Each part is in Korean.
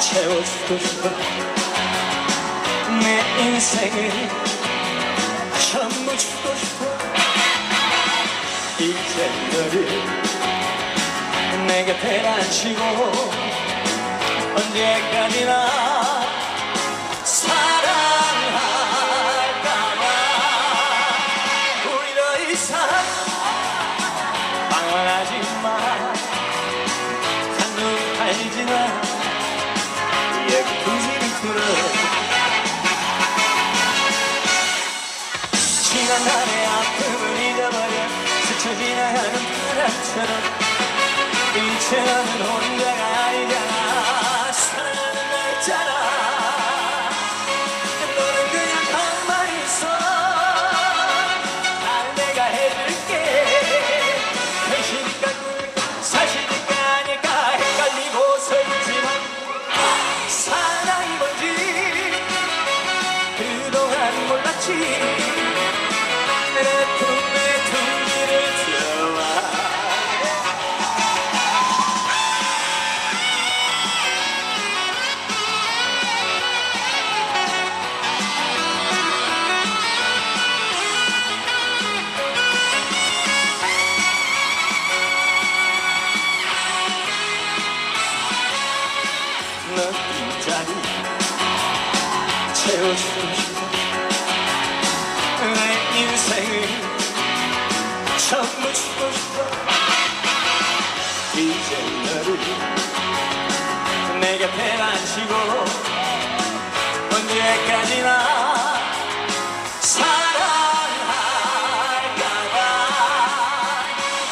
채워주고 싶어. 내 인생을 전부 주고 싶어. 이제 너를 내 곁에 앉히고 언제까지나 지난 날의 아픔을 잊어버려 스쳐 지나가는 바람처럼 이제 너는 혼자가 아니잖아 사랑하는 나 있잖아. 너는 그냥 가만히 있어. 나는 내가 해줄게. 꿈일까 사실일까 아닐까 헷갈리고 서 있지만 사랑이 뭔지 그동안 몰랐지 채워주고 내 곁에 안시고 언제까지나 사랑할까봐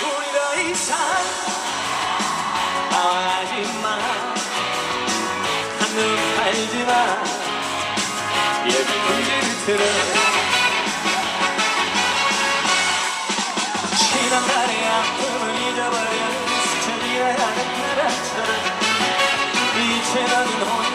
우리 더 이상 하지마 한눈 팔지마 여기 문제를 틀어 지난날의 아픔을 잊어버려 스쳐지야 하는 나라처럼 Shit, I don't.